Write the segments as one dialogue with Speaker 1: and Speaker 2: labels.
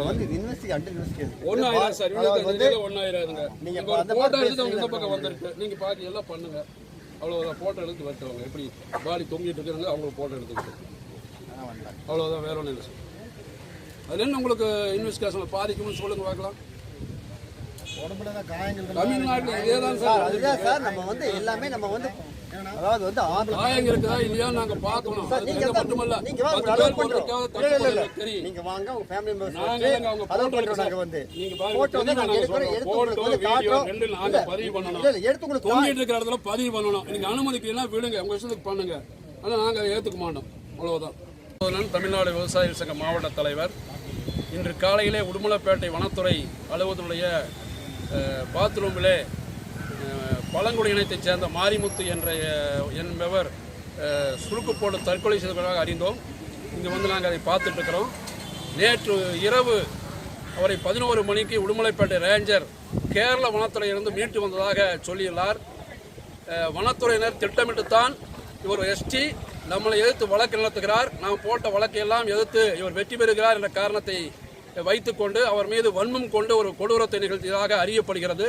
Speaker 1: வந்து under investigation
Speaker 2: sir.
Speaker 1: வந்து
Speaker 2: தெரிஞ்சது ஒன்னாயிராதுங்க
Speaker 1: நீங்க
Speaker 2: போட்டோ எடுத்து அவங்க இந்த பக்கம் வந்திருக்கு. நீங்க பாக்கி எல்லாம் பண்ணுங்க. அவ்வளவுதான். போட்டோ எடுத்து வரட்டவங்க எப்படி பாடி தொங்கிட்டு இருக்கிறாங்க அவங்க போட்டோ எடுத்துக்கிட்டு அவ்வளவுதான். வேற ஒன்றும் இல்லை சார். அது என்ன உங்களுக்கு இன்வெஸ்டிகேஷன் பாதிக்கும்னு சொல்லுங்க பார்க்கலாம். தமிழ்நாட்டில் இதே தான்
Speaker 1: சார். அதுதான் சார் நம்ம வந்து எல்லாமே நம்ம வந்து அதாவது வந்து
Speaker 2: காயங்க இருக்குதா இல்லையா நாங்க பார்க்கணும்.
Speaker 1: நீங்க
Speaker 2: மட்டுமல்ல.
Speaker 1: நீங்க வாங்க
Speaker 2: பேர்
Speaker 1: பண்றோம்.
Speaker 2: தெரியும்.
Speaker 1: நீங்க வாங்க உங்க ஃபேமிலி மெம்பர்ஸ்
Speaker 2: நாங்க அவங்க
Speaker 1: பண்றோம் வந்து.
Speaker 2: நீங்க பாருங்க,
Speaker 1: போட்டோ வந்து நாங்க
Speaker 2: தெரியும்
Speaker 1: எடுக்கிறோம்
Speaker 2: நாங்க
Speaker 1: எடுத்து உங்களுக்கு
Speaker 2: photo,
Speaker 1: வந்து
Speaker 2: video
Speaker 1: காட்டுறோம்.
Speaker 2: ரெண்டு நாங்க
Speaker 1: இல்ல,
Speaker 2: பதிவு பண்ணணும்.
Speaker 1: இல்ல எடுத்து உங்களுக்கு
Speaker 2: தொங்கிட்டு இருக்கிற இடத்துல பதிவு பண்ணணும். நீங்க அனுமதிக்கலாம் விடுங்க. உங்க இஷ்டத்துக்கு பண்ணுங்க. ஆனா நாங்க ஏத்துக்க மாட்டோம். அவ்வளவுதான். தமிழ்நாடு விவசாயிகள் சங்க மாவட்ட தலைவர் இன்று காலையிலே உடுமலைப்பேட்டை வனத்துறை அலுவலகத்தினுடைய அஹ், பாத்ரூமிலே பழங்குடியினத்தைச் சேர்ந்த மாரிமுத்து என்ற என்பவர் சுருக்கு போட்டு தற்கொலை செய்தவர்களாக அறிந்தோம். இங்கே வந்து நாங்கள் அதை பார்த்துட்டுருக்கிறோம். நேற்று இரவு அவரை பதினோரு மணிக்கு உடுமலைப்பேட்டை ரேஞ்சர் கேரள வனத்துறையிலிருந்து மீட்டு வந்ததாக சொல்லியுள்ளார். வனத்துறையினர் திட்டமிட்டுத்தான் இவர் எஸ்டி நம்மளை எதிர்த்து வழக்கு நடத்துகிறார். நாம் போட்ட வழக்கையெல்லாம் எதிர்த்து இவர் வெற்றி பெறுகிறார் என்ற காரணத்தை வைத்துக்கொண்டு அவர் மீது வன்மம் கொண்டு ஒரு கொடூரத்தை நிகழ்த்தியதாக அறியப்படுகிறது.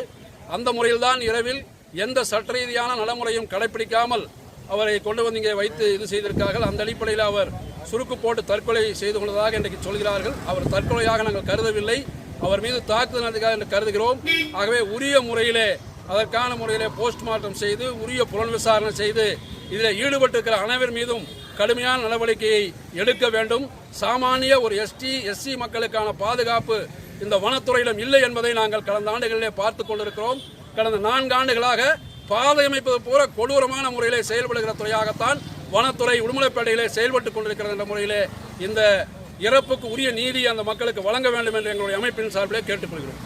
Speaker 2: அந்த முறையில்தான் இரவில் எந்த சட்ட ரீதியான நடைமுறையும் கடைபிடிக்காமல் அவரை கொண்டு வந்து இங்கே வைத்து இது செய்திருக்கார்கள் அந்த அடிப்படையில் அவர் சுருக்கு போட்டு தற்கொலை செய்து கொண்டதாக இன்றைக்கு சொல்கிறார்கள். அவர் தற்கொலையாக நாங்கள் கருதவில்லை. அவர் மீது தாக்குதல் நடந்ததாக என்று கருதுகிறோம். ஆகவே உரிய முறையிலே அதற்கான முறையிலே போஸ்ட்மார்ட்டம் செய்து உரிய புலன் விசாரணை செய்து இதில் ஈடுபட்டிருக்கிற அனைவர் மீதும் கடுமையான நடவடிக்கையை எடுக்க வேண்டும். சாமானிய ஒரு எஸ்டி எஸ்சி மக்களுக்கான பாதுகாப்பு இந்த வனத்துறையிடம் இல்லை என்பதை நாங்கள் கடந்த ஆண்டுகளிலே பார்த்து கொண்டிருக்கிறோம். கடந்த நான்கு ஆண்டுகளாக பாதை அமைப்பது போல கொடூரமான முறையிலே செயல்படுகிற துறையாகத்தான் வனத்துறை உடுமலைப்பேட்டையிலே செயல்பட்டுக் கொண்டிருக்கிறது என்ற முறையிலே இந்த இறப்புக்கு உரிய நீதி அந்த மக்களுக்கு வழங்க வேண்டும் என்று எங்களுடைய அமைப்பின் சார்பிலே கேட்டுக்கொள்கிறோம்.